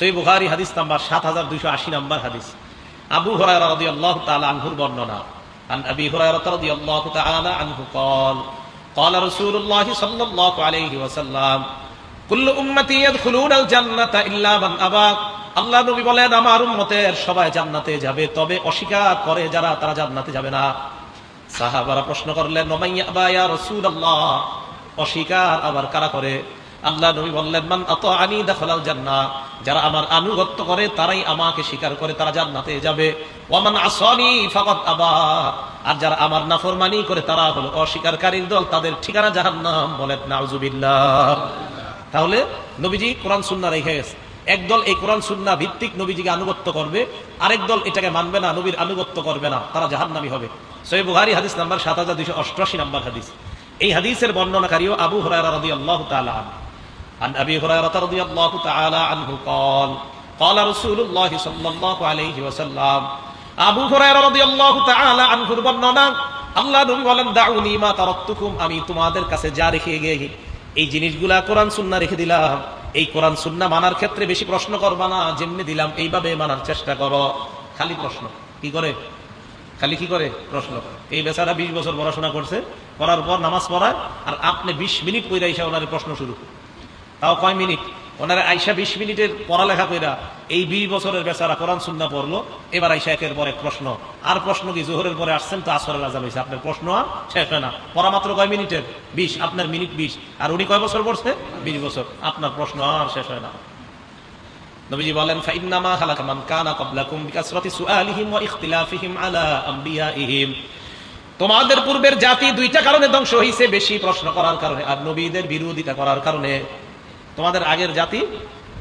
সই বুখারি হাদিস নাম্বার সাত হাজার দুইশো আশি নাম্বার হাদিস আবু হরাইরা রাদিয়াল্লাহু তাআলা আনহুর বর্ণনা عن أبي هريرة رضي الله تعالى عنه قال قال رسول الله صلى الله عليه وسلم كل أمتي يدخلون الجنة إلا من أبى আল্লাহ নবী বলেন আমার উম্মতের সবাই জান্নাতে যাবে তবে অস্বীকার করে যারা তারা জান্নাতে যাবে না সাহাবারা প্রশ্ন করলেন নমাইয়া আবা ইয়া রাসূলুল্লাহ অস্বীকার আবার কারা করে আল্লাহ নবী বললেন, মান আত আনি দাখলাল জান্নাহ। যারা আমার আনুগত্য করে, তারাই আমাকে স্বীকার করে, তারা জান্নাতে যাবে। ওয়ামান আসানি ফাকাত আবা। আর যারা আমার নাফরমানি করে, তারা হলো অস্বীকারীর দল, তাদের ঠিকানা জাহান্নাম বলেন, নাউজুবিল্লাহ। তাহলে নবীজি কোরআন সুন্নাহ রেখে গেছে। একদল এই কোরআন সুন্নাহ ভিত্তিক নবীজিকে আনুগত্য করবে, আরেক দল এটাকে মানবে না, নবীর আনুগত্য করবে না, তারা জাহান্নামী হবে। সৈয়দ বুহারি হাদিস নাম্বার সাত হাজার দুইশো অষ্টআশি নাম্বার হাদিস। এই হাদিসের বর্ণনাকারীও আবু হুরায়রা রাদিয়াল্লাহু তাআলা আনহু। عن أبي هريرة رضي الله تعالى عنه قال قال رسول الله صلى الله عليه وسلم আবু হুরায়রা রাদিয়াল্লাহু তাআলা আনহুর বর্ণনা আল্লাহ নবী বলেন দাউনি মা তারাকতুকুম আমি তোমাদের কাছে যা রেখে গিয়ে এই জিনিসগুলা কোরআন সুন্নাহ রেখে দিলাম এই কোরআন সুন্নাহ মানার ক্ষেত্রে বেশি প্রশ্ন করবা না যেমনি দিলাম এইভাবে মানার চেষ্টা করো খালি প্রশ্ন কি করে খালি কি করে প্রশ্ন করে। এই বেচারা বিশ বছর পড়াশোনা করছে করার পর নামাজ পড়ায় আর আপনি বিশ মিনিট পড়ে এসে ওনার প্রশ্ন শুরু তাও কয় মিনিট? ওনারা আইসা বিশ মিনিটের পড়ালেখা কইরা এই বিশ বছরের বেচারা কোরআন সুন্না পড়ল। এবার আইসা একের পর প্রশ্ন। আর প্রশ্ন কি, জোহরের পরে আসছেন তো আসরের আজাব হয়েছে আপনার প্রশ্ন আর শেষ হয় না। পড়া মাত্র কয় মিনিটের? বিশ। আপনার মিনিট বিশ। আর উনি কয় বছর পড়ছে? বিশ বছর। আপনার প্রশ্ন আর শেষ হয় না। তোমাদের পূর্বের জাতি দুইটা কারণে ধ্বংস হয়েছে বেশি প্রশ্ন করার কারণে, আর নবীদের বিরোধিতা করার কারণে। তোমাদের আগের জাতি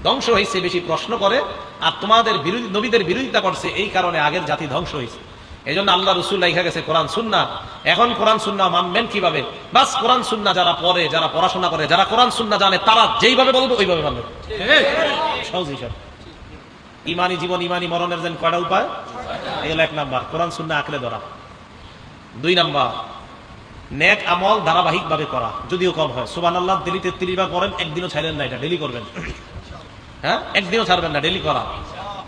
ধ্বংস হয়েছে বেশি প্রশ্ন করে, আর তোমাদের বিরোধী, নবীদের বিরোধিতা করছে, এই কারণে আগের জাতি ধ্বংস হয়েছে। এই জন্য আল্লাহ রসুল লেখা গেছে কোরআন, সুন্না। এখন কোরআন, সুন্না মানবেন কীভাবে? বাস কোরআন, সুন্না যারা পড়ে, যারা পড়াশোনা করে, যারা কোরআন, সুন্না জানে, তারা যেইভাবে বলবে, ওইভাবে মানবে। সহজ হিসাব। ইমানি জীবন, ইমানি মরণের যেন কয়টা উপায়? এগুলো এক নাম্বার। কোরআন, সুন্না আঁকড়ে ধরা। দুই নাম্বার নেক আমল ধারাবাহিকভাবে করা, যদিও কম হয়। সুবান আল্লাহ দিল্লি তেত্রিশ বার করেন একদিনও ছাড়েন না এটা ডেলি করবেন। হ্যাঁ? একদিনও ছাড়বেন না ডেলি করা।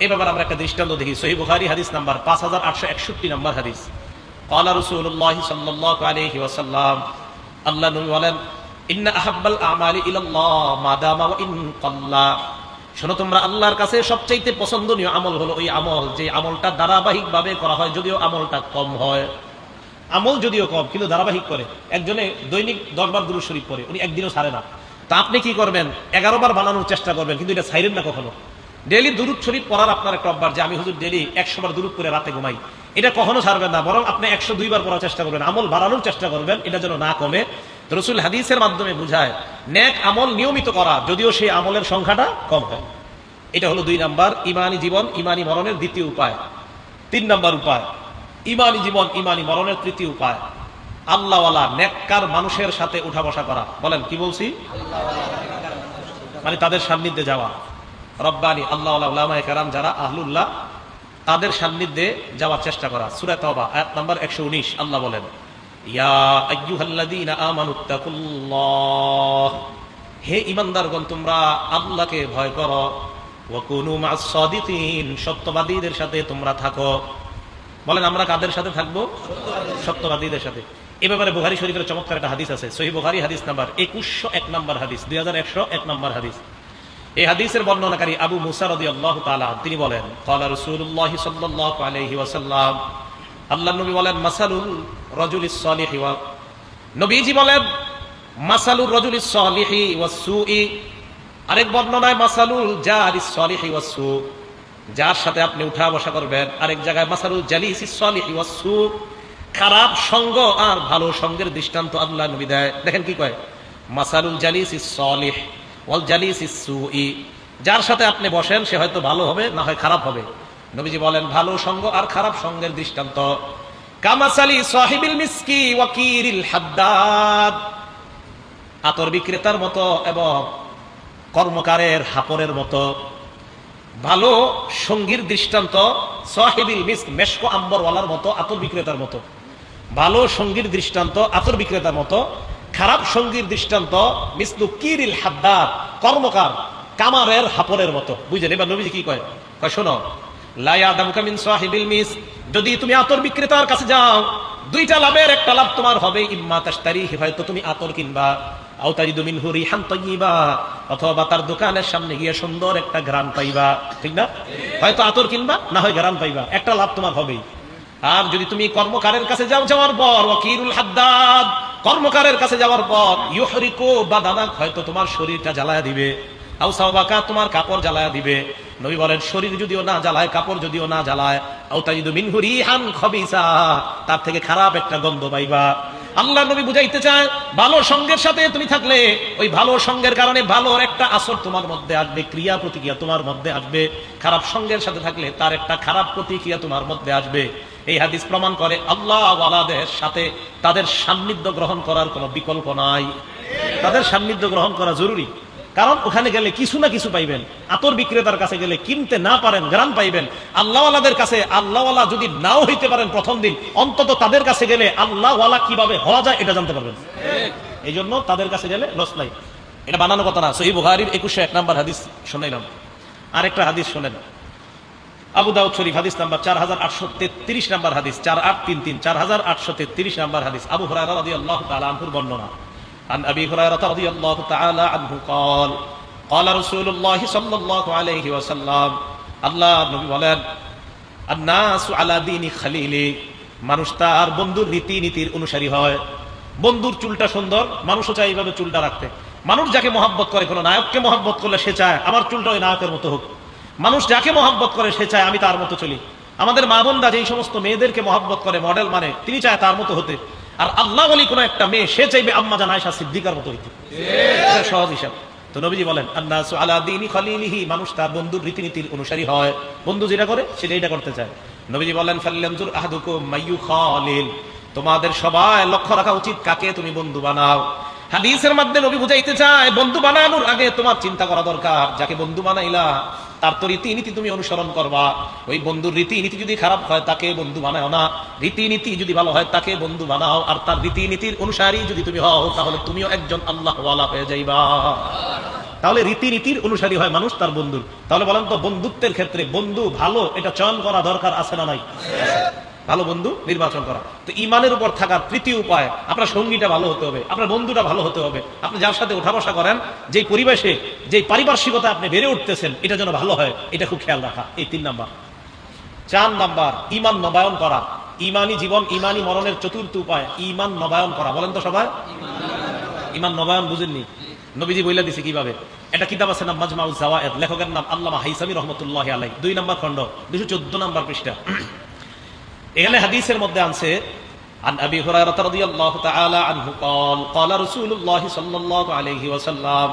এ ব্যাপারে আমরা একটা দৃষ্টান্ত দেখি। সহি বুখারি হাদিস নাম্বার পাঁচ হাজার আটশো একষট্টি নাম্বার হাদিস। কলা রসুল্লাহ আলহি আল্লাহ নবী বলেন, ইন্না আহাব্বাল আমালি ইলাল্লাহ ইন কাল্লা। শোনো তোমরা, আল্লাহর কাছে সবচাইতে পছন্দনীয় আমল হলো ওই আমল, যে আমলটা ধারাবাহিকভাবে করা হয়, যদিও আমলটা কম হয়। আমল যদিও কম, কিন্তু ধারাবাহিক করে। একজনে দৈনিক দশবার দুরুদ শরীফ পড়ে, উনি একদিনও ছাড়ে না। তা আপনি কি করবেন? এগারো বার বানানোর চেষ্টা করবেন, কিন্তু এটা ছাইরেন না কখনো? ডেলি দুরুদ শরীফ পড়ার আপনার একটা অভ্যাস যে, আমি হুজুর ডেলি একশো বার দুরুদ করে রাতে ঘুমাই। এটা কখনো ছাড়বেন না, বরং আপনি একশো দুইবার পড়ার চেষ্টা করবেন, আমল বাড়ানোর চেষ্টা করবেন, এটা যেন না কমে। রসুল হাদিসের মাধ্যমে বুঝায় ন্যাক আমল নিয়মিত করা, যদিও সেই আমলের সংখ্যাটা কম হয়। এটা হলো দুই নাম্বার, ইমানি জীবন, ইমানি মরণের দ্বিতীয় উপায়। তিন নাম্বার উপায় ইমানি জীবন, ইমানি মরণের তৃতীয় উপায়। আল্লাহওয়ালা নেককার মানুষের সাথে উঠা বসা করা। বলেন, কি বলছি? মানে তাদের সান্নিধ্যে যাওয়া। রব্বানি আল্লাহ কেরাম যারা, আহলুল্লাহ, তাদের সান্নিধ্যে যাওয়ার চেষ্টা করা। সূরা আয়াত নাম্বার 119 আল্লাহ বলেন হে ইমানদারগণ তোমরা আল্লাহকে ভয় করো। সত্যবাদীদের সাথে তোমরা থাকো। বলেন, আমরা কাদের সাথে থাকব? সত্যবাদীদের সাথে। এ ব্যাপারে বুহারি শরীফের চমৎকার একটা হাদিস আছে। সহি বুহারি হাদিস নাম্বার একুশশো এক নাম্বার হাদিস, দুই হাজার একশো এক নাম্বার হাদিস। এই হাদিসের বর্ণনাকারী আবু মুসা রদি আল্লাহ তালা তিনি বলেন কলা রসুল্লাহ সাল্লাহ আলহি ওয়াসাল্লাম। আল্লাহ নবী বলেন, মাসালুল রজুল সালিহি ওয়া নবীজি বলেন, মাসালুর রজুল সালিহি ওয়াসুই আরেক বর্ণনায়, মাসালুল জার সালিহি ওয়াসু যার সাথে আপনি উঠা বসা করবেন। আরেক জায়গায় মাসারুল জালিস খারাপ সঙ্গ আর ভালো সঙ্গের দৃষ্টান্ত আল্লাহ নবী দেয়। দেখেন কি কয়? মাসারুল জালিস সালিহ ওয়াল জালিস সুই যার সাথে আপনি বসেন, সে হয়তো ভালো হবে, না হয় খারাপ হবে। নবীজি বলেন, ভালো সঙ্গ আর খারাপ সঙ্গের দৃষ্টান্ত। কামাসালি সাহিবিল মিসকি ওয়াকিরিল হাদ্দাদ। আতর বিক্রেতার মতো এবং কর্মকারের হাপরের মতো। ভালো সঙ্গীর দৃষ্টান্ত, সাহেবিল মিস্ক মেশকো আম্বরওয়ালার মতো আতর বিক্রেতার মতো। ভালো সঙ্গীর দৃষ্টান্ত আতর বিক্রেতার মতো। খারাপ সঙ্গীর দৃষ্টান্ত, মিসলু কিরিল হাদ্দার, কর্মকার, কামারের হাপনের মতো। বুঝলেন? এবার নবীজি কি কয়? কয়, শোনো লাইয়া দামুকা মিন সাহিবিল মিস যদি তুমি আতর বিক্রেতার কাছে যাও, দুইটা লাভের একটা লাভ তোমার হবে, ইম্মা তাশতারি হয়তো তুমি আতর কিনবা। অথবা তার দোকানের সামনে গিয়ে সুন্দর একটা গ্রান পাইবা। হয়তো আতর কিনবা, না হয় গ্রান পাইবা। একটা লাভ তোমার হবেই। আর যদি তুমি কর্মকারের কাছে যাও যাওয়ার পর হাদ্দাদ, কর্মকারের কাছে যাওয়ার পর বা দাদা হয়তো তোমার শরীরটা জ্বালায়া দিবে। তোমার কাপড় জ্বালায়া দিবে। নবী বলেন, শরীর যদিও না জ্বালায়, কাপড় যদিও না জ্বালায় আউ তাজিদু মিনহু রিহান খবিসা, তার থেকে খারাপ একটা গন্ধ পাইবা। আল্লাহ নবী বুঝাইতে চায়, ভালো সঙ্গের সাথে তুমি থাকলে, ওই ভালো সঙ্গের কারণে ভালো একটা আসর তোমার মধ্যে আসবে, ক্রিয়া প্রতিক্রিয়া তোমার মধ্যে আসবে। খারাপ সঙ্গের সাথে থাকলে তার একটা খারাপ প্রতিক্রিয়া তোমার মধ্যে আসবে। এই হাদিস প্রমাণ করে আল্লাহ ওয়ালাদের সাথে তাদের সান্নিধ্য গ্রহণ করার কোনো বিকল্প নাই। তাদের সান্নিধ্য গ্রহণ করা জরুরি। কারণ ওখানে গেলে কিছু না কিছু পাইবেন। আতর বিক্রেতার কাছে গেলে কিনতে না পারেন, গ্রাম পাইবেন। আল্লাহওয়ালাদের কাছে, আল্লাহওয়ালা যদি নাও হইতে পারেন প্রথম দিন, অন্তত তাদের কাছে গেলে আল্লাহওয়ালা কীভাবে হওয়া যায় এটা জানতে পারবেন। এই জন্য তাদের কাছে গেলে লস নাই। এটা বানানো কথা না। সহি বুহারির একুশে এক নাম্বার হাদিস শোনাইলাম। আরেকটা হাদিস শোনেন। আবু দাউদ শরীফ হাদিস নাম্বার চার হাজার আটশো তেত্রিশ নাম্বার হাদিস। চার আট তিন তিন, চার হাজার আটশো তেত্রিশ নাম্বার হাদিস। আবু তাআলা আনহুর বর্ণনা। عن أبي هريرة رضي الله تعالى عنه قال قال رسول الله صلى الله عليه وسلم আল্লাহ নবী বলেন الناس على دين خليلي মানুষ তার বন্ধুর রীতি নীতির অনুসারী হয় বন্ধুর চুলটা সুন্দর মানুষও চায় এইভাবে চুলটা রাখতে মানুষ যাকে মহাব্বত করে কোনো নায়ককে মহাব্বত করলে সে চায় আমার চুলটা ওই নায়কের মতো হোক মানুষ যাকে মহাব্বত করে সে চায় আমি তার মতো চলি আমাদের মা বোনরা যেই সমস্ত মেয়েদেরকে মহাব্বত করে মডেল মানে তিনি চায় তার মতো হতে আর আল্লাহ বলি কোন একটা মেয়ে, সে চাইবে আম্মা জান আয়সা সিদ্দিকার মতো হইতে। সহজ হিসাব। তো নবীজি বলেন, আন্নাসু আলা দিনী খলিলিহি মানুষ তার বন্ধুর রীতিনীতির অনুসারী হয়। বন্ধু যেটা করে সেটা এটা করতে চায়। নবীজি বলেন ফাল্লামজুর আহাদুকুম মাইয়ু খালিল তোমাদের সবাই লক্ষ্য রাখা উচিত কাকে তুমি বন্ধু বানাও। হাদিসের মধ্যে নবী বুঝাইতে চায়, বন্ধু বানানোর আগে তোমার চিন্তা করা দরকার। যাকে বন্ধু বানাইলা, তার তো রীতিনীতি তুমি অনুসরণ করবা। ওই বন্ধুর রীতিনীতি যদি খারাপ হয়, তাকে বন্ধু বানাও না। রীতিনীতি যদি ভালো হয়, তাকে বন্ধু বানাও। আর তার রীতিনীতির অনুসারী যদি তুমি হও, তাহলে তুমিও একজন আল্লাহ হয়ে যাইবা। তাহলে রীতিনীতির অনুসারী হয় মানুষ, তার বন্ধুর। তাহলে বলেন তো, বন্ধুত্বের ক্ষেত্রে বন্ধু ভালো, এটা চয়ন করা দরকার আছে না নাই? ভালো বন্ধু, নির্বাচন করা। তো ইমানের উপর থাকার তৃতীয় উপায়, আপনার সঙ্গীটা ভালো হতে হবে, আপনার বন্ধুটা ভালো হতে হবে, আপনি যার সাথে ওঠা বসা করেন, যেই পরিবেশে, যেই পারিপার্শ্বিকতা আপনি বেড়ে উঠতেছেন, এটা যেন ভালো হয়, এটা খুব খেয়াল রাখা, এই তিন নাম্বার। চার নাম্বার, ইমান নবায়ন করা। ইমানি জীবন, ইমানি মরণের চতুর্থ উপায়, ইমান নবায়ন করা। বলেন তো সবাই। ইমান নবায়ন বুঝেননি। নবীজি বইলা দিছে কীভাবে? একটা কিতাব আছে নাম মাজমাউল জাওয়ায়েদ, লেখকের নাম আল্লামা হাইসামি রহমতুল্লাহ আলাই দুই নম্বর খণ্ড দুশো চোদ্দ নম্বর পৃষ্ঠা। এখানে হাদিসের মধ্যে আনছে عن ابي هريره رضي الله تعالى عنه قال قال رسول الله صلى الله عليه وسلم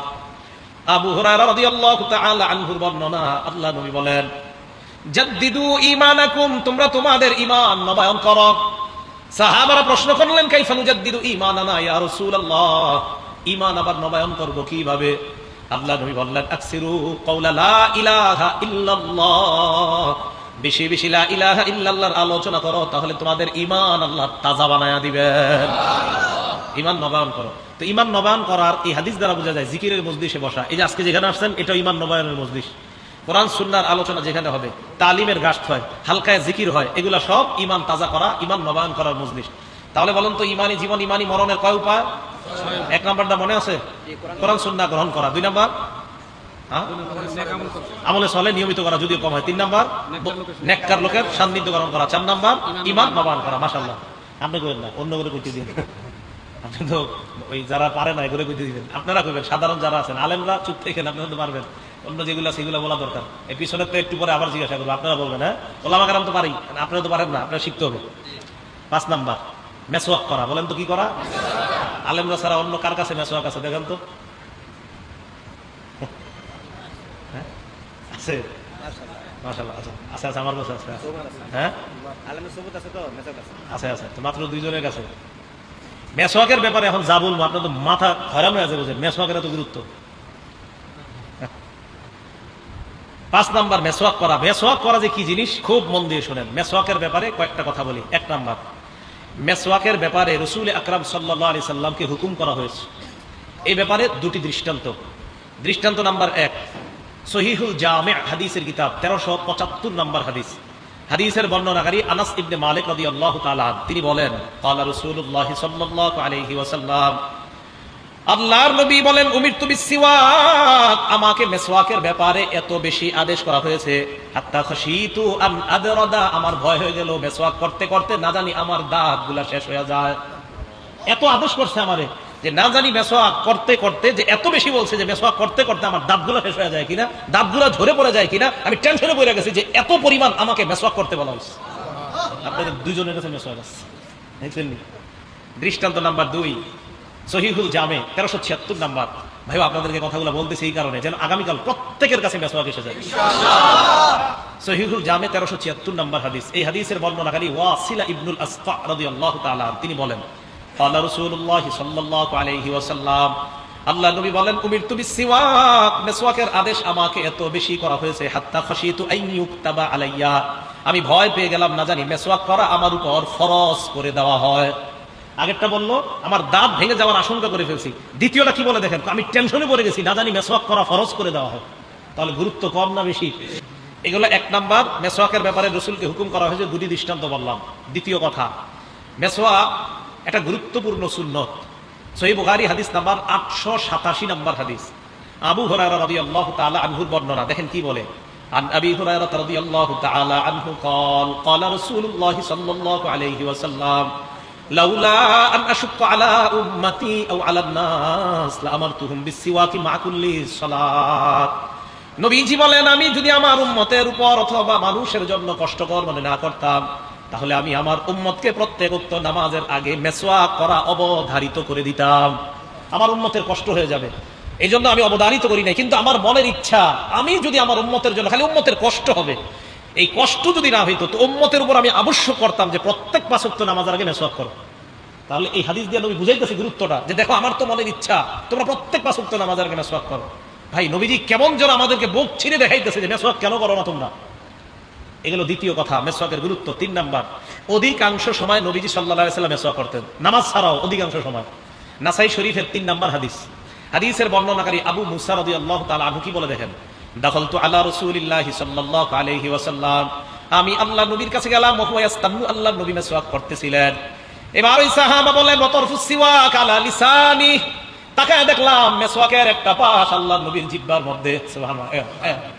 আবু হুরায়রা রাদিয়াল্লাহু তাআলা আনহুর বর্ণনা আল্লাহ নবী বলেন জাদ্দিদু ঈমানাকুম তোমরা তোমাদের ঈমান নবায়ন করো সাহাবারা প্রশ্ন করলেন কাইফা নুজাদ্দিদু ঈমানানা ইয়া রাসূলুল্লাহ ঈমান আবার নবায়ন করব কিভাবে আল্লাহ নবী বললেন আকসিরু কওলা লা ইলাহা ইল্লাল্লাহ বেশি বেশি ইলাহা ইল্লাল্লাহর আলোচনা করো, তাহলে তোমাদের ইমান আল্লাহ তাজা বানায়া দিবেন। ইমান নবায়ন করো। তো ইমান নবায়ন করার এই হাদিস দ্বারা বোঝা যায়, জিকিরের মজলিসে বসা। এই যে আজকে যেখানে আসছেন, এটা ইমান নবায়নের মজলিস। কোরআন, সুন্নার আলোচনা যেখানে হবে, তালিমের গাছ হয়, হালকায় জিকির হয়, এগুলা সব ইমান তাজা করা ইমান নবায়ন করার মজলিস। তাহলে বলুন তো ইমানি জীবন ইমানি মরণের কয় উপায়? এক নাম্বারটা মনে আছে? কোরআন সুন্না গ্রহণ করা। দুই নাম্বার? আমলে চলে নিয়মিত করা যদিও কম হয়। তিন নাম্বার নেককার লোকের সান্নিধ্য গ্রহণ করা। চার নাম্বার, ইমান নবায়ন করা। মাসাল্লাহ আপনি করেন না, অন্য করে কইতে দিন। আপনি তো ওই যারা পারে না এগুলো কইতে দিবেন। আপনারা কইবেন, সাধারণ যারা আছেন, আলেমরা চুপ থেকে আপনারা তো পারবেন। অন্য যেগুলো সেগুলো বলা দরকার। এই পিছনে তো একটু পরে আবার জিজ্ঞাসা করব, আপনারা বলবেন হ্যাঁ? ওলামা কারাম তো পারি আপনারা তো পারেন না আপনারা শিখতে হবে। পাঁচ নাম্বার, মেসওয়াক করা। বলেন তো কি করা? আলেমরা ছাড়া অন্য কার কাছে মেসোয়াক আছে, দেখেন তো। আছে মেসওয়াকের ব্যাপারে এখন মাথা পাঁচ নাম্বার করা। করা যে কি জিনিস, খুব মন দিয়ে শোনেন। মেসওয়াকের ব্যাপারে কয়েকটা কথা বলি। এক নাম্বার মেসওয়াকের ব্যাপারে রসুল আকরাম সাল্লাহ আলি সাল্লামকে হুকুম করা হয়েছে। এই ব্যাপারে দুটি দৃষ্টান্ত। দৃষ্টান্ত নাম্বার এক সহিহুল জামে হাদিসের কিতাব, তেরোশো পঁচাত্তর নম্বর হাদিস। হাদিসের বর্ণনাকারী আনাস ইবনে মালিক রাদিয়াল্লাহু তাআলা তিনি বলেন ক্বালা রাসূলুল্লাহ সাল্লাল্লাহু আলাইহি ওয়াসাল্লাম, আল্লাহর নবী বলেন, উমির তুমি সিওয়াক, আমাকে মেসওয়াকের ব্যাপারে এত বেশি আদেশ করা হয়েছে। হাত্তা খাশিতু আন আদরাদা, আমার ভয় হয়ে গেল, মেসওয়াক করতে করতে না জানি আমার দাঁতগুলা শেষ হয়ে যায়। এত আদেশ করছে আমারে। যে না জানি মেসোয়াক করতে করতে যে এত বেশি বলছে যে মেসোয়াক করতে করতে আমার দাঁতগুলো শেষ হয়ে যায় কিনা, দাঁতগুলো ঝরে পড়ে যায় কিনা, আমি টেনশনে পড়ে গেছি যে এত পরিমাণ আমাকে মেসোয়াক করতে বলা হয়েছে। আপনাদের দুজনের কাছে মেসোয়াক আছে। দৃষ্টান্ত নাম্বার দুই, সহিহুল জামে, তেরোশো ছিয়াত্তর নাম্বার। ভাই আপনাদেরকে কথাগুলো বলতেছি এই কারণে যেন আগামীকাল প্রত্যেকের কাছে মেসোয়াক এসে যায়। সহিহুল জামে, তেরোশো ছিয়াত্তর নাম্বার হাদিস। এই হাদিসের বর্ণনাকারী ওয়াসিলা ইবনুল আসফা রাদিয়াল্লাহু তাআলা তিনি বলেন আল্লাহ নবী বলেন কুমির তুমি সিওয়াক মেসওয়াকের আদেশ আমাকে এত বেশি করা হয়েছে, হাত্তা খাসি তু আলাইয়া। আমি ভয় পেয়ে গেলাম, না জানি মেসওয়াক করা আমার উপর ফরজ করে দেওয়া হয়। আগেরটা বলল, আমার দাঁত ভেঙে যাওয়ার আশঙ্কা করে ফেলছি। দ্বিতীয়টা কি বলে দেখেন, আমি টেনশনে পড়ে গেছি, না জানি মেসওয়াক করা ফরস করে দেওয়া হয়। তাহলে গুরুত্ব কম না বেশি? এগুলো এক নাম্বার মেসোয়াকের ব্যাপারে রসুলকে হুকুম করা হয়েছে, দুটি দৃষ্টান্ত বললাম। দ্বিতীয় কথা মেসোয়াক একটা গুরুত্বপূর্ণ সুন্নত সহি বুখারী হাদিস নাম্বার আটশো সাতাশি নাম্বার হাদিস আবু হুরায়রা রাদিয়াল্লাহু তাআলা আনহুর বর্ণনা দেখেন কি বলে عن أبي هريرة رضي الله تعالى عنه قال قال رسول الله صلى الله عليه وسلم لولا أن أشق على أمتي أو على الناس لأمرتهم بالسواك مع كل صلاة নবীজি বলেন আমি যদি আমার উম্মতের উপর অথবা মানুষের জন্য কষ্টকর মনে না করতাম তাহলে আমি আমার উম্মতকে প্রত্যেক উক্ত নামাজের আগে মেসওয়াক করা অবধারিত করে দিতাম। আমার উম্মতের কষ্ট হয়ে যাবে। এই জন্য আমি অবধারিত করি নাই, কিন্তু আমার মনের ইচ্ছা, আমি যদি আমার উম্মতের জন্য, খালি উম্মতের কষ্ট হবে। এই কষ্ট যদি না হইতো, তো উম্মতের উপর আমি আবশ্যক করতাম যে প্রত্যেক পাঁচ উক্ত নামাজের আগে মেসওয়াক করো। তাহলে এই হাদিস দিয়ে নবী বুঝাইতেছে গুরুত্বটা, যে দেখো, আমার তো মনের ইচ্ছা, তোমরা প্রত্যেক পাঁচ উক্ত নামাজের আগে মেসওয়াক করো। ভাই, নবীজি কেমন যেন আমাদেরকে বুক ছিঁড়ে দেখাইতেছে যে মেসওয়াক কেন করো না তোমরা? এগুলো দ্বিতীয় কথা মেসওয়াকের গুরুত্ব, তিন নাম্বার। অধিকাংশ সময় নবীজি সাল্লাহ সাল্লাম করতেন। নামাজ ছাড়াও অধিকাংশ সময়। নাসাই শরীফের তিন নাম্বার হাদিস। হাদিসের বর্ণনাকারী আবু মুসার রদি আল্লাহ তালা আনহু কি বলে দেখেন? দখল তো আল্লাহ রসুলিল্লাহ সাল্লাহ আলহি ওয়াসাল্লাম। আমি আল্লাহ নবীর কাছে গেলাম আল্লাহ নবী মেসওয়াক করতেছিলেন। এবার ওই সাহাবা আলা লিসানি তাকে দেখলাম মেসওয়াকের একটা পাশ আল্লাহ নবীর জিব্বার মধ্যে। সুবহানাল্লাহ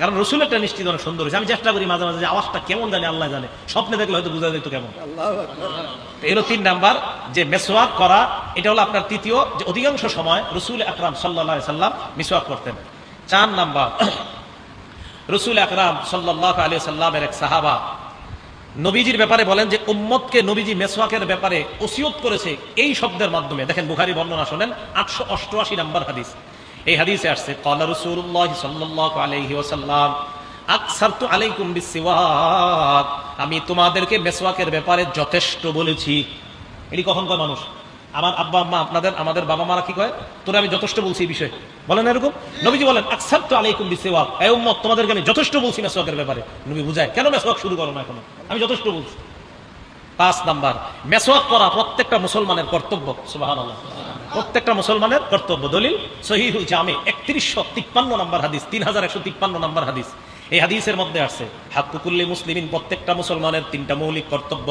কারণ রসুলেরটা নিশ্চিত অনেক সুন্দর হয়েছে। আমি চেষ্টা করি মাঝে মাঝে যে আওয়াজটা কেমন জানে, আল্লাহ জানে। স্বপ্নে দেখলে হয়তো বোঝা যেত কেমন। এর তিন নাম্বার, যে মেসওয়াক করা, এটা হলো আপনার তৃতীয়, যে অধিকাংশ সময় রসুল আকরাম সাল্লাহ সাল্লাম মিসওয়াক করতেন। চার নাম্বার, রসুল আকরাম সাল্লাহ আলী সাল্লামের এক সাহাবা, নবীজির ব্যাপারে বলেন যে, উম্মতকে নবীজি মেসওয়াকের ব্যাপারে ওসিয়ত করেছে এই শব্দের মাধ্যমে। দেখেন, বুখারি বর্ণনা শোনেন, আটশো অষ্টআশি নাম্বার হাদিস। এই হাদিসে আসছে কলা রসুল্লাহ সাল্লাহ আলাইহি ওসাল্লাম আকসারতু আমি তোমাদেরকে মেসওয়াকের ব্যাপারে যথেষ্ট বলেছি। এটি কখন কয় মানুষ। আমার আব্বা, আম্মা, আপনাদের, আমাদের বাবা মারা কি কয়? তোরা আমি যথেষ্ট বলছি এই বিষয়ে। বলেন এরকম? নবীজি বলেন আকসার তো আলাইকুম বিসেওয়াক এই উম্মত, তোমাদেরকে আমি যথেষ্ট বলছি মেসওয়াকের ব্যাপারে। নবী বুঝায়, কেন মেসওয়াক শুরু করো না এখনও? আমি যথেষ্ট বলছি। পাঁচ নাম্বার মেসওয়াক করা প্রত্যেকটা মুসলমানের কর্তব্য। সুবহানাল্লাহ। প্রত্যেকটা মুসলমানের কর্তব্য, দলিল সহিহুল জামে, একত্রিশশো তিপ্পান্ন নম্বর হাদিস, তিন হাজার একশো তিপ্পান্ন নম্বর হাদিস। এই হাদিসের মধ্যে আছে হাকুকুল্লি মুসলিমিন, প্রত্যেকটা মুসলমানের তিনটা মৌলিক কর্তব্য।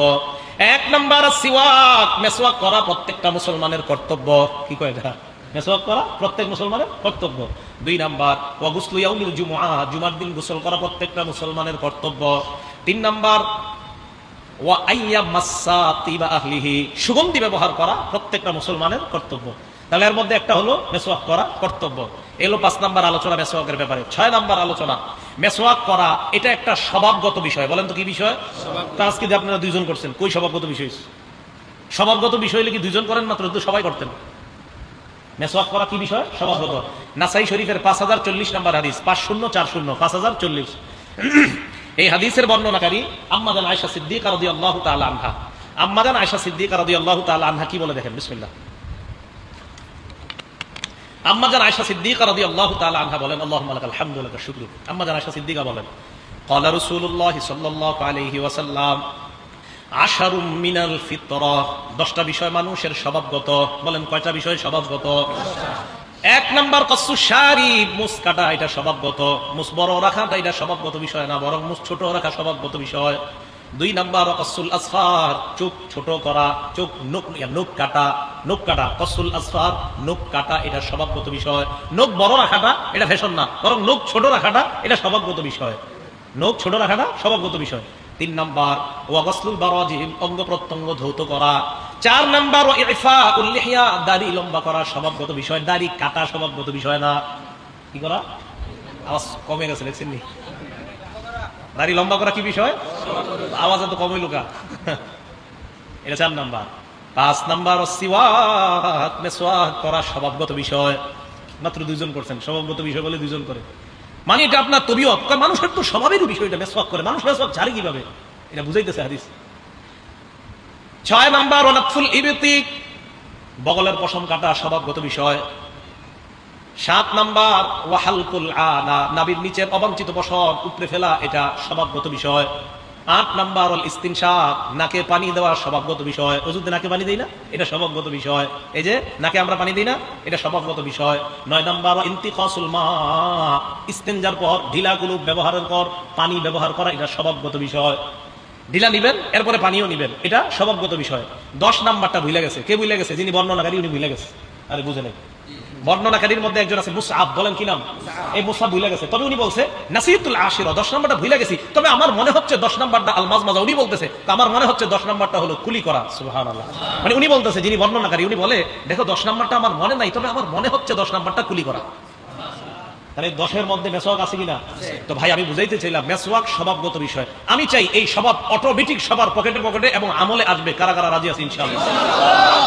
এক নম্বর সিওয়াক, মেসওয়াক করা প্রত্যেকটা মুসলমানের কর্তব্য। কি কয় এটা? মেসওয়াক করা প্রত্যেক মুসলমানের কর্তব্য। দুই নাম্বার ওয়াগুসলু জুমার দিন গোসল করা প্রত্যেকটা মুসলমানের কর্তব্য। তিন নাম্বার ওয়া আইয়া মাসাতি বা আহলিহি সুগন্ধি ব্যবহার করা প্রত্যেকটা মুসলমানের কর্তব্য। তাহলে এর মধ্যে একটা হলো মেসোয়াক করা কর্তব্য। এলো পাঁচ নাম্বার আলোচনা মেসোয়াকের ব্যাপারে। ছয় নাম্বার আলোচনা মেসোয়াক করা এটা একটা স্বভাবগত বিষয়। বলেন তো কি বিষয়? আজকে যে আপনারা দুইজন করছেন। কই স্বভাবগত বিষয়? স্বভাবগত বিষয় হলে কি দুইজন করেন মাত্র? তো সবাই করতেন। মেসওয়াক করা কি বিষয়? স্বভাবগত। নাসাই শরীফের পাঁচ হাজার চল্লিশ নম্বর হাদিস পাঁচ শূন্য চার শূন্য পাঁচ হাজার চল্লিশ। এই হাদিসের বর্ণনাকারী আম্মাদান আয়সা সিদ্দিক আর আল্লাহ তাল আনহা। আম্মাদান আয়সা সিদ্দিক আর আল্লাহ তাল আনহা কি বলে দেখেন? বিসমিল্লা আয়সা সিদ্দিক আল্লাহ আনহা বলেন আল্লাহ শুক্র। আয়সা বলেন কলা রসুল্লাহ সাল্লাহ আলহি ওয়াসাল্লাম, আশারুম মিনাল ফিতর। দশটা বিষয় মানুষের স্বভাবগত। বলেন, কয়টা বিষয় স্বভাবগত? এক নাম্বার কসু শারি মুস কাটা, এটা স্বভাবগত। মুস বড় রাখাটা এটা স্বভাবগত বিষয় না, বরং মুস ছোট রাখা স্বভাবগত বিষয়। দুই নাম্বার কসুল আসফার, চোখ ছোট করা, চোখ নখ নখ কাটা নখ কাটা, কসুল আসফার নখ কাটা, এটা স্বভাবগত বিষয়। নখ বড় রাখাটা, এটা ফ্যাশন না, বরং নখ ছোট রাখাটা, এটা স্বভাবগত বিষয়। নখ ছোট রাখাটা স্বভাবগত বিষয়। তিন নাম্বার ওয়াগসলুল বারাজিম অঙ্গ প্রত্যঙ্গ ধৌত করা। চার নাম্বার ইফা, উল্লিহিয়া, দাড়ি লম্বা করা স্বভাবগত বিষয়, দাড়ি কাটা স্বভাবগত বিষয় না। কি করা? আওয়াজ কমে গেছে, দেখছেন নি? দাড়ি লম্বা করা কি বিষয়? আওয়াজ এত কমই লোকা এটা চার নাম্বার। পাঁচ নাম্বার করা স্বভাবগত বিষয়। মাত্র দুজন করছেন, স্বভাবগত বিষয় বলে দুজন করে। মানে এটা আপনার তবিয়ত। মানুষের তো স্বভাবেরই বিষয়টা মেসওয়াক করে। মানুষ মেসওয়াক ছাড়ে কীভাবে? এটা বুঝাইতেছে হাদিস। ছয় নাম্বার অনাথফুল ইবেতিক বগলের পশম কাটা স্বভাবগত বিষয়। সাত নাম্বার, ওয়াহালকুল আনা, নাবির নিচের অবাঞ্ছিত বসন উপরে ফেলা, এটা স্বভাবগত বিষয়। আট নাম্বার অল ইস্তিনশাক, নাকে পানি দেওয়া স্বভাবগত বিষয়। ওজুতে নাকে পানি দিই না? এটা স্বভাবগত বিষয়। এই যে, নাকে আমরা পানি দিই না? এটা স্বভাবগত বিষয়। নয় নাম্বার ইন্তিকাসুল মা ইস্তেঞ্জার পর ঢিলাগুলো ব্যবহারের পর পানি ব্যবহার করা, এটা স্বভাবগত বিষয়। ঢিলা নিবেন, এরপরে পানিও নিবেন। এটা স্বভাবগত বিষয়। দশ নাম্বারটা ভুলে গেছে। কে ভুলে গেছে? যিনি বর্ণনাকারী, উনি ভুলে গেছে। আরে বুঝে নেই। বর্ণনাকারীর মধ্যে একজন আছে মুসআব বলেন কি নাম? এই মুসআব ভুলে গেছে। তবে উনি বলছে নাসিরুল আশিরা 10 নাম্বারটা ভুলে গেছি। তবে আমার মনে হচ্ছে 10 নাম্বারটা আলমাজ মাজা উনি বলতেছে, তো আমার মনে হচ্ছে 10 নাম্বারটা হলো কুলি করা। সুবহানাল্লাহ। মানে উনি বলতেছে, যিনি বর্ণনাকারী, উনি বলে, দেখো 10 নাম্বারটা আমার মনে নাই, তবে আমার মনে হচ্ছে 10 নাম্বারটা কুলি করা। তাহলে দশের মধ্যে মেসওয়াক আছে কিনা? তো ভাই, আমি বুঝাইতে চাইলাম মেসওয়াক স্বভাবগত বিষয়। আমি চাই এই স্বভাব অটোমেটিক সবার পকেটে পকেটে এবং আমলে আসবে। কারা কারা রাজি আছে, ইনশাআল্লাহ?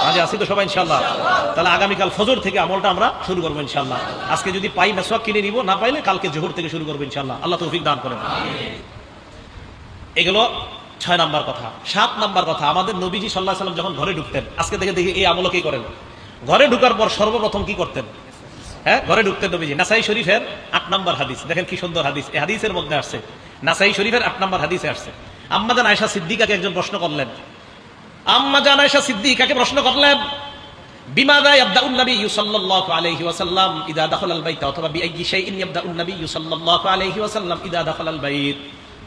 রাজি আছি তো সবাই ইনশাল্লাহ তাহলে আগামীকাল ফজর থেকে আমলটা আমরা শুরু করব ইনশাল্লাহ আজকে যদি পাই মেসওয়াক কিনে নিব, না পাইলে কালকে জোহর থেকে শুরু করব, ইনশাআল্লাহ। আল্লাহ তৌফিক দান করেন। এগুলো ছয় নাম্বার কথা। সাত নাম্বার কথা, আমাদের নবীজি সাল্লাহ সাল্লাম যখন ঘরে ঢুকতেন, আজকে থেকে দেখি এই আমল কি করেন? ঘরে ঢুকার পর সর্বপ্রথম কি করতেন? হ্যাঁ ঘরে ঢুকতেন নবীজি নাসাই শরীফের আট নম্বর হাদিস। দেখেন কি সুন্দর হাদিস। এই হাদিসের মধ্যে আসছে, নাসাই শরীফের আট নম্বর হাদিসে আসছে। আম্মাজান আয়সা সিদ্দিকাকে একজন প্রশ্ন করলেন। আম্মাজান আয়সা সিদ্দিকাকে প্রশ্ন করলেন অথবা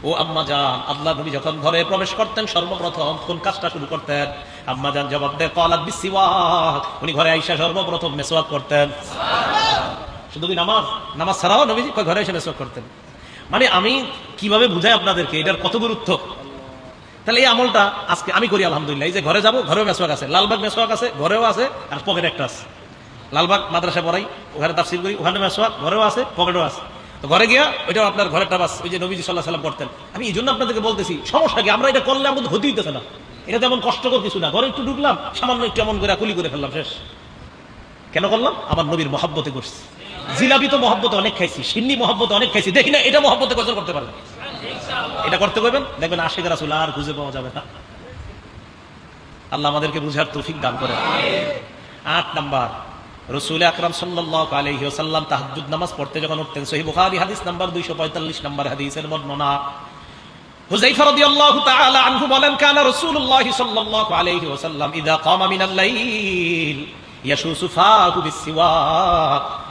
ও আল্লাহ যখন ঘরে প্রবেশ করতেন, সর্বপ্রথম কাজটা শুরু করতেন? জবাব দেয় কলাত বিসিওয়াক। উনি ঘরে আইসা সর্বপ্রথম মেসওয়াক করতেন। শুধু কি নামাজ? নামাজ ছাড়াও নবীজি ঘরে এসে মেসওয়াক করতেন। মানে আমি কীভাবে বুঝাই আপনাদেরকে? এটার কত গুরুত্ব? তাহলে এই আমলটা আজকে আমি করি, আলহামদুলিল্লাহ। এই যে ঘরে যাব, ঘরেও মেসওয়াক আছে। লালবাগ মেসওয়াক আছে, ঘরেও আছে, আর পকেট একটা আছে। লালবাগ মাদ্রাসা পড়াই, ওখানে তাফসিল করি, ওখানে মেসওয়াক, ঘরেও আছে, পকেটও আছে। তো ঘরে গিয়া ওইটাও আপনার ঘরেরটা বাস, ওই যে নবীজি সাল্লাহ সাল্লাম করতেন আমি এই জন্য আপনাদেরকে বলতেছি, সমস্যা কি? আমরা এটা করলে আমাদের হতে দিতেছে না। এটা তেমন কষ্টকর কিছু না। ঘরে একটু ঢুকলাম, সামান্য একটু এমন করে কুলি করে ফেললাম, শেষ। কেন করলাম? আমার নবীর মহাব্বতে করছি। জিলাপি তো মহব্বতে অনেক খাইছি, সিন্নি মহব্বতে অনেক খাইছি। দেখি না, এটা মহব্বতে কজন করতে পারবে। এটা করতে পারবেন দেখবেন আশেখ রাসুল আর খুঁজে পাওয়া যাবে না। আল্লাহ আমাদেরকে বুঝার তৌফিক দান করে আট নাম্বার, রসুল আকরাম সাল্লাহ আলহি সাল্লাম তাহাজুদ নামাজ পড়তে যখন উঠতেন সহি বুখারি হাদিস নাম্বার দুইশো পঁয়তাল্লিশ নাম্বার হাদিসের বর্ণনা। হুজাইফা রাদিয়াল্লাহু তাআলা আনহু বলেন, কানা রাসূলুল্লাহ সাল্লাল্লাহু আলাইহি ওয়াসাল্লাম ইযা কামা মিনাল লাইল।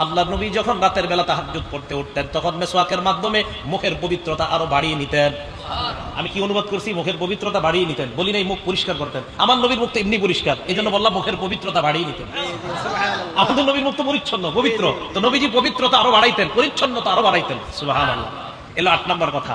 আল্লাহর নবী যখন রাতের বেলা তাহাজ্জুদ পড়তে উঠতেন, তখন মেসওয়াকের মাধ্যমে মুখের পবিত্রতা আরও বাড়িয়ে নিতেন। আমি কি অনুবাদ করছি? মুখের পবিত্রতা বাড়িয়ে নিতেন। বলি নাই, মুখ পরিষ্কার করতেন। আমার নবীর মুখ তো এমনি পরিষ্কার এই জন্য বললাম মুখের পবিত্রতা বাড়িয়ে নিতেন। আমাদের নবীর মুখ তো পরিচ্ছন্ন, পবিত্র। তো নবীজি পবিত্রতা আরও বাড়াইতেন, পরিচ্ছন্নতা আরও বাড়াইতেন। এলো আট নম্বর কথা।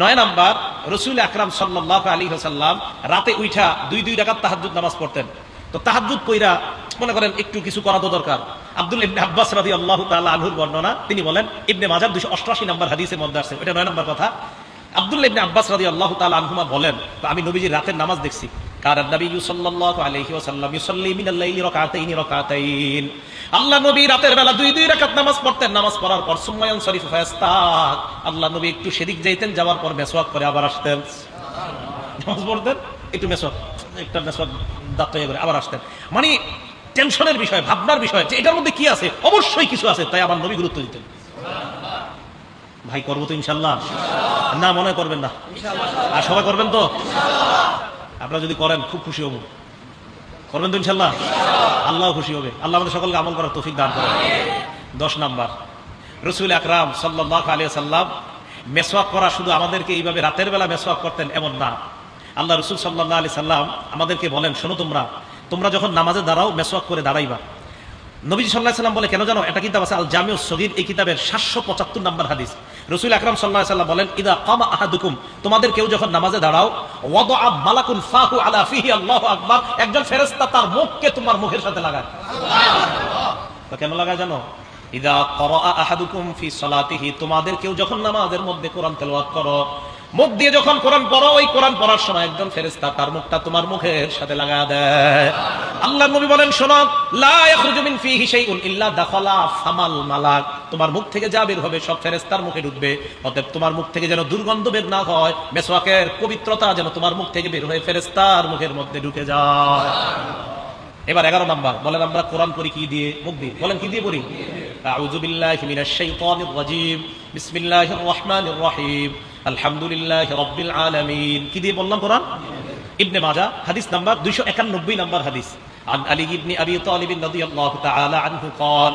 নয় নাম্বার, রসুল আকরাম সাল্লাহ আলী হাসাল্লাম রাতে উঠা দুই দুই রাকাত তাহাজুদ নামাজ পড়তেন। তো তাহাজুদ কইরা মনে করেন একটু কিছু করা তো দরকার। আব্দুল ইবনে আব্বাস রাদি আল্লাহ তাআলা আনহুর বর্ণনা, তিনি বলেন, ইবনে মাজার দুশো অষ্টআশি নম্বর হাদিসের মধ্যে আছে ওটা নয় নম্বর কথা। আব্দুল ইবনে আব্বাস রাদি আল্লাহ তাআলা আনহুমা বলেন আমি নবীজির রাতের নামাজ দেখছি। আল্লাহ নবী রাতের বেলা দুই নামাজ পড়তেন। নামাজ পড়ার পর আল্লাহ নবী একটু সেদিক যাওয়ার পর আবার পড়তেন, একটু করে আবার আসতেন। মানে টেনশনের বিষয়, ভাবনার বিষয়, যে এটার মধ্যে কি আছে? অবশ্যই কিছু আছে, তাই আমার নবী গুরুত্ব দিতেন। ভাই, করব তো ইনশাল্লাহ? না, মনে করবেন না। আর সবাই করবেন তো? আপনারা যদি করেন, খুব খুশি হব। করবেন তো ইনশাল্লাহ? আল্লাহ খুশি হবে। আল্লাহ আমাদের সকলকে আমল করার তৌফিক দান করেন। দশ নাম্বার, রসুল আকরাম সাল্লাহ আলিয়া সাল্লাম মেসওয়াক করা শুধু আমাদেরকে এইভাবে রাতের বেলা মেসওয়াক করতেন এমন না। আল্লাহ রসুল সাল্লাহ আলি সাল্লাম আমাদেরকে বলেন, শোনো তোমরা তোমরা যখন নামাজে দাঁড়াও, মেসওয়াক করে দাঁড়াইবা। নবী সাল্লাহ সাল্লাম বলে, কেন জানো, এটা কিতাব আছে আল জামিউ সগির, এই কিতাবের সাতশো পঁচাত্তর নম্বর হাদিস। রসুল আকরাম সাল্লাহ সাল্লাম বলেন, ইদা কামা আহাদুকুম, তোমাদের কেউ যখন নামাজে দাঁড়াও ওয়াদ আব মালাকুন ফাহু আলা ফিহি, আল্লাহু আকবার, একজন ফেরেশতা তার মুখকে তোমার মুখের সাথে লাগায়। কেন লাগায় জানো? ইদা করা আহাদুকুম ফি সলাতিহি, তোমাদের কেউ যখন নামাজের মধ্যে কোরআন তেলাওয়াত করো মুখ দিয়ে যখন কোরআন পড়ো, ওই কোরআন পড়ার সময় একজন ফেরেশতা তার মুখটা তোমার মুখের সাথে লাগা দেয়। আল্লাহ নবী বলেন, শোনো, লা ইয়াখরুজু মিন ফিহি শাইউন ইল্লা দাখালা ফামাল মালাক। তোমার মুখ থেকে যা বের হবে সব ফেরেস্তার মুখে ঢুকবে। অতএব তোমার মুখ থেকে যেন দুর্গন্ধ বের না হয় মেসওয়াকের পবিত্রতা যেন তোমার মুখ থেকে বের হয়ে ফেরেস্তার মুখের মধ্যে ঢুকে যায়। এবার এগারো নাম্বার, বলেন আমরা কোরআন পড়ি কি দিয়ে? মুখ দিয়ে। বলেন, কি দিয়ে পড়ি? আউযু বিল্লাহি মিনাশ শাইতানির রাজীম। বিসমিল্লাহির রহমানির রহিম। আলহামদুলিল্লাহি রাব্বিল আলামিন কি দিয়ে বললাম কোরআন ইবনে মাজাহ হাদিস নাম্বার 291 নাম্বার হাদিস عن علي بن ابي طالب رضي الله تعالى عنه قال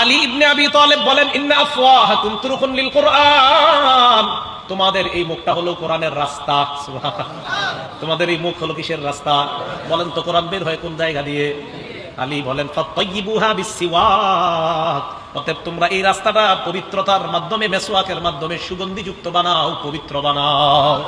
আলী ইবনে আবি তালেব বলেন ইন্না আফওয়াহাকুম তুরুকুন লিল কুরআন তোমাদের এই মুখটা হলো কোরআনের রাস্তা সুবহানাল্লাহ। তোমাদের এই মুখ হলো কিসের রাস্তা বলেন তো কোরআন বের হয় কোন জায়গা দিয়ে আলী বলেন অতএব তোমরা এই রাস্তাটা পবিত্রতার মাধ্যমে, মেসওয়াকের মাধ্যমে সুগন্ধিযুক্ত বানাও, পবিত্র বানাও।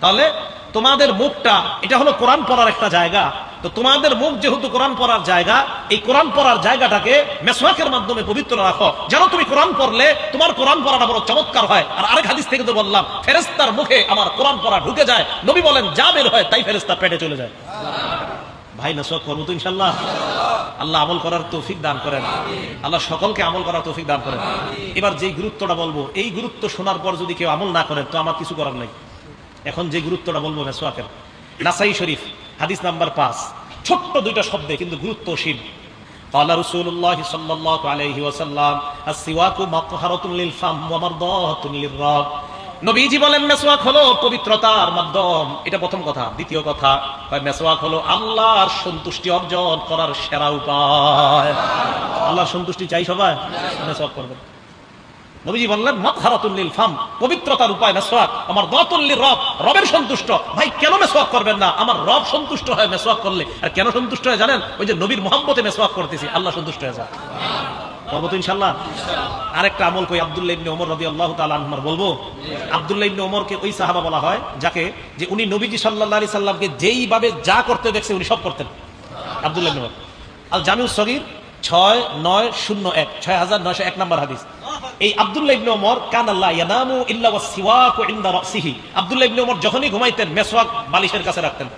তাহলে তোমাদের মুখটা, এটা হলো কোরআন পড়ার একটা জায়গা। তো তোমাদের মুখ যেহেতু কোরআন পড়ার জায়গা, এই কোরআন পড়ার জায়গাটাকে মেসওয়াকের মাধ্যমে পবিত্র রাখো। যেন তুমি কোরআন পড়লে তোমার কোরআন পড়াটা বড় চমৎকার হয়। আর আরেক হাদিস থেকে তো বললাম ফেরেস্তার মুখে আমার কোরআন পড়া ঢুকে যায়। নবী বলেন, যা বের হয় তাই ফেরেস্তার পেটে চলে যায়। ভাই মেসওয়াক করবো তো ইনশাল্লাহ আল্লাহ আমল করার তৌফিক দান করেন আল্লাহ সকলকে আমল করার তৌফিক দান করেন এবার যে গুরুত্বটা বলবো এই গুরুত্ব শোনার পর যদি কেউ আমল না করে তো আমার কিছু করার নাই এখন যে গুরুত্বটা বলবো মেসোয়াকের নাসাই শরীফ হাদিস নাম্বার পাঁচ ছোট্ট দুইটা শব্দে কিন্তু গুরুত্বশীল قال رسول الله صلى الله عليه وسلم السواك مطهرة للفم ومرضاة للرب নবীজি বলেন, মেসওয়াক হলো পবিত্রতার মাধ্যম। এটা প্রথম কথা। দ্বিতীয় কথা, কয়, মেসওয়াক হলো আল্লাহর সন্তুষ্টি অর্জন করার সেরা উপায়। আল্লাহর সন্তুষ্টি চাই সবাই? মেসওয়াক করবেন। ফাম। পবিত্রতার উপায়, মেসওয়াক। আমার রব। রবের সন্তুষ্ট। ভাই, কেন করবেন না? আমার রব সন্তুষ্ট হয় করলে। আর কেন সন্তুষ্ট হয় জানেন? ওই যে নবীর করতেছি। আল্লাহ সন্তুষ্ট হয়ে যায় করব তো ইনশাল্লাহ আরেকটা আমল কই আব্দুল্লাহ ইবনে ওমর রাদিয়াল্লাহু তাআলা আনহুর বলব। আব্দুল্লাহ ইবনে ওমরকে ওই সাহাবা বলা হয় যাকে যে উনি নবীজি সাল্লাল্লাহু আলাইহি সাল্লামকে যেইভাবে যা করতে দেখছে উনি সব করতেন। আব্দুল্লাহ ইবনে ওমর। আল জামিউস সগীর ছয় নয় শূন্য এক, ছয় হাজার নয়শো এক নম্বর হাদিস। এই আব্দুল্লাহ ইবনে ওমর, কান আল্লাহ ইয়ানামু ইল্লা ওয়াসিওয়াকু ইনদা রাসিহি। আব্দুল্লাহ ইবনে ওমর যখনই ঘুমাইতেন, মেসওয়াক বালিশের কাছে রাখতেন।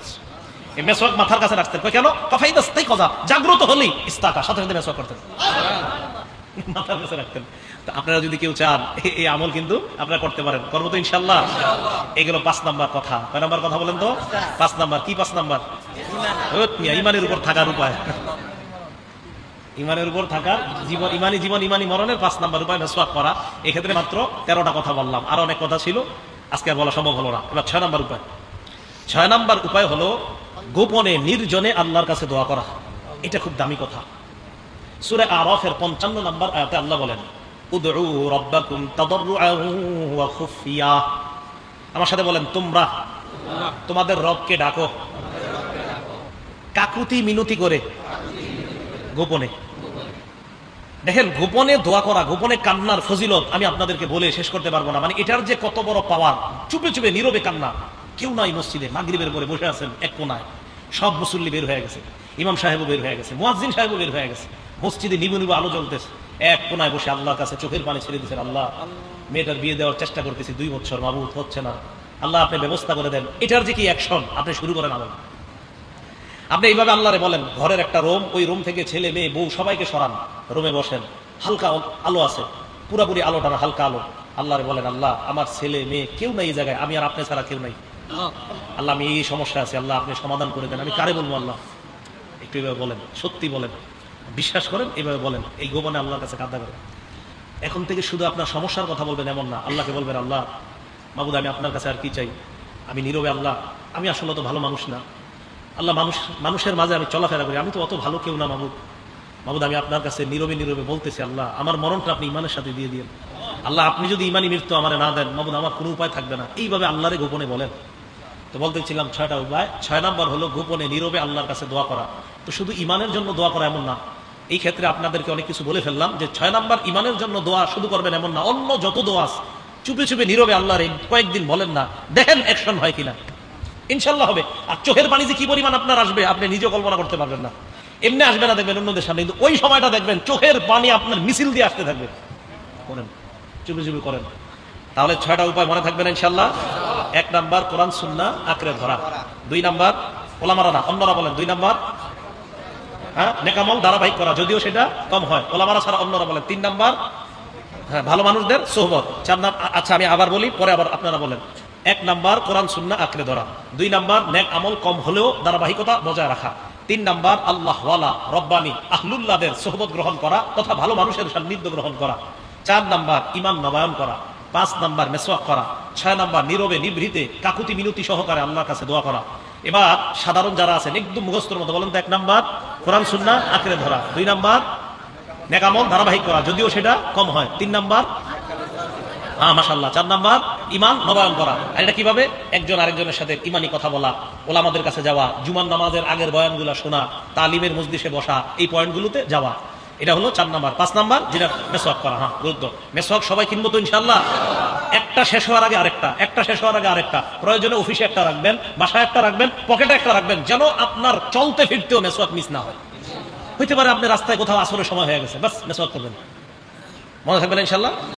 এই মেসওয়াক মাথার কাছে রাখতেন কেন? কফাইদাস তাই কথা। জাগ্রত হলেই ইস্তাকা সাথে সাথে মেসওয়াক করতেন মাথার কাছে রাখতেন তো আপনারা যদি কেউ চান এই আমল কিন্তু আপনারা করতে পারেন। করব তো ইনশাল্লাহ এগুলো পাঁচ নাম্বার কথা। কয় নাম্বার কথা বলেন তো? পাঁচ নাম্বার কি পাঁচ নাম্বার? ইমানের উপর থাকার উপায়। ইমানের উপর থাকার জীবন ইমানি জীবন ইমানি মরণের পাঁচ নাম্বার উপায় মেসওয়াক করা। এক্ষেত্রে মাত্র তেরোটা কথা বললাম। আর অনেক কথা ছিল। আজকে আর বলা সম্ভব হলো না। এবার ছয় নাম্বার উপায়। ছয় নাম্বার উপায় হলো গোপনে, নির্জনে আল্লাহর কাছে দোয়া করা। এটা খুব দামি কথা। সুরে আরফের পঞ্চান্ন নম্বর আয়াতে আল্লাহ বলেন আমার সাথে বলেন, তোমরা তোমাদের রবকে ডাকো। কাকুতি মিনতি করে। গোপনে। দেখেন, গোপনে দোয়া করা, গোপনে কান্নার ফজিলত আমি আপনাদেরকে বলে শেষ করতে পারব না। মানে এটার যে কত বড় পাওয়ার, চুপে চুপে নীরবে কান্না। কেউ নাই মসজিদে, মাগরিবের পরে বসে আছেন এক কোনায়। সব মুসল্লি বের হয়ে গেছে। ইমাম সাহেবও বের হয়ে গেছে, মুয়াজ্জিন সাহেবও বের হয়ে গেছে। মসজিদে নিবু নিবু আলো জ্বলতেছে। এক কোনায় বসে আল্লাহর কাছে চোখের পানি ছেড়ে দিচ্ছেন আল্লাহ, মেয়েটার বিয়ে দেওয়ার চেষ্টা করতেছি, দুই বছর মাবুত হচ্ছে না। আল্লাহ, আপনি ব্যবস্থা করে দেন। এটার যে কি অ্যাকশন আপনি শুরু করেন আমল আপনি এইভাবে আল্লাহরে বলেন, ঘরের একটা রুম, ওই রোম থেকে ছেলে, মেয়ে, বউ সবাইকে সরান। রোমে বসেন, হালকা আলো আছে, পুরাপুরি আলোটা হালকা আলো। আল্লাহরে বলেন, আল্লাহ, আমার ছেলে, মেয়ে কেউ নাই এই জায়গায়, আমি আর আপনি ছাড়া কেউ নাই। আল্লাহ, আমি এই সমস্যা আছে, আল্লাহ আপনি সমাধান করে দেন। আমি কারে বলব আল্লাহ? একটু এভাবে বলেন, সত্যি বলেন। বিশ্বাস করেন, এভাবে বলেন। এই গোপনে আল্লাহর কাছে কাঁদা করেন এখন থেকে শুধু আপনার সমস্যার কথা বলবেন এমন না, আল্লাহকে বলবেন, আল্লাহ, মাবুদ, আমি আপনার কাছে আর কি চাই? আমি নীরবে, আল্লাহ, আমি আসলে তো ভালো মানুষ না। আল্লাহ, মানুষ, মানুষের মাঝে আমি চলাফেরা করি। আমি তো অত ভালো কেউ না, মাবুদ। মাবুদ, আমি আপনার কাছে নীরবে নীরবে বলতেছি, আল্লাহ, আমার মরণটা আপনি ইমানের সাথে দিয়ে দিন আল্লাহ, আপনি যদি ইমানই মৃত্যু আমার না দেন, মাবুদ, আমার কোনো উপায় থাকবে না। এইভাবে আল্লাহরে গোপনে বলেন। তো বলতেছিলাম ছয়টা উপায়। ছয় নম্বর হলো গোপনে, নীরবে আল্লাহর কাছে দোয়া করা। তো শুধু ইমানের জন্য দোয়া করা এমন না। এই ক্ষেত্রে আপনাদেরকে অনেক কিছু বলে ফেললাম যে ছয় নম্বর, ইমানের জন্য দোয়া শুধু করবেন এমন না। অন্য যত দোয়া চুপে চুপে নীরবে আল্লাহর কয়েকদিন বলেন না, দেখেন অ্যাকশন হয় কিনা। ইনশাল্লাহ হবে। আর চোখের পানি যে কি পরিমাণ আপনার আসবে, আপনি নিজেও কল্পনা করতে পারবেন না। এমনি আসবে না দেখবেন অন্যদের সামনে, কিন্তু ওই সময়টা দেখবেন চোখের পানি আপনার মিছিল দিয়ে আসতে থাকবে। করেন। চুপে চুপে করেন। তাহলে ছয়টা উপায় মনে থাকবেন ইনশাল্লাহ এক নাম্বার কোরআন, সুন্না আঁকড়ে ধরা। দুই নাম্বার ওলামারা না, অন্যরা বলেন দুই নাম্বার হ্যাঁ নেকামল ধারাবাহিক করা, যদিও সেটা কম হয়। ওলামারা ছাড়া অন্যরা বলেন তিন নাম্বার হ্যাঁ ভালো মানুষদের সোহবত। চার নাম আচ্ছা আমি আবার বলি, পরে আবার আপনারা বলেন। এক নাম্বার কোরআন, সুন্না আঁকড়ে ধরা। দুই নাম্বার নেক আমল কম হলেও ধারাবাহিকতা বজায় রাখা। তিন নাম্বার আল্লাহ ওয়ালা রব্বানি আহলুল্লাদের সোহবত গ্রহণ করা, তথা ভালো মানুষের সান্নিধ্য গ্রহণ করা। চার নাম্বার ইমান নবায়ন করা। পাঁচ নাম্বার মেসওয়াক করা, ছয় নাম্বার নীরবে, নিভৃতে, কাকুতি মিনতি সহকারে আল্লাহর কাছে দোয়া করা। এবার সাধারণ যারা আছেন, একদম মুখস্থর মতো বলেন তো, এক নাম্বার কোরআন সুন্না আঁকড়ে ধরা। দুই নাম্বার নেকামল, ধারাবাহিক করা, যদিও সেটা কম হয়। তিন নাম্বার হ্যাঁ মাসাল্লাহ চার নাম্বার ইমান নবায়ন করা। আর এটা কীভাবে? একজন আরেকজনের সাথে ইমানি কথা বলা, ওলামাদের কাছে যাওয়া জুমান নামাজের আগের বয়ানগুলো শোনা, তালিমের মসজিষে বসা, এই পয়েন্টগুলোতে যাওয়া। এটা হলো চার নাম্বার। পাঁচ নাম্বার, যেটা মেসওয়াক করা হ্যাঁ গুরুত্ব মেসওয়াক সবাই কিনবো তো ইনশাল্লাহ একটা শেষ হওয়ার আগে আরেকটা, একটা শেষ হওয়ার আগে আরেকটা। প্রয়োজনে অফিসে একটা রাখবেন, বাসায় একটা রাখবেন, পকেটে একটা রাখবেন, যেন আপনার চলতে ফিরতেও মেসওয়াক মিস না হয়। হইতে পারে আপনি রাস্তায় কোথাও আসরের সময় হয়ে গেছে বাস মেসওয়াক করবেন। মনে থাকবেন ইনশাল্লাহ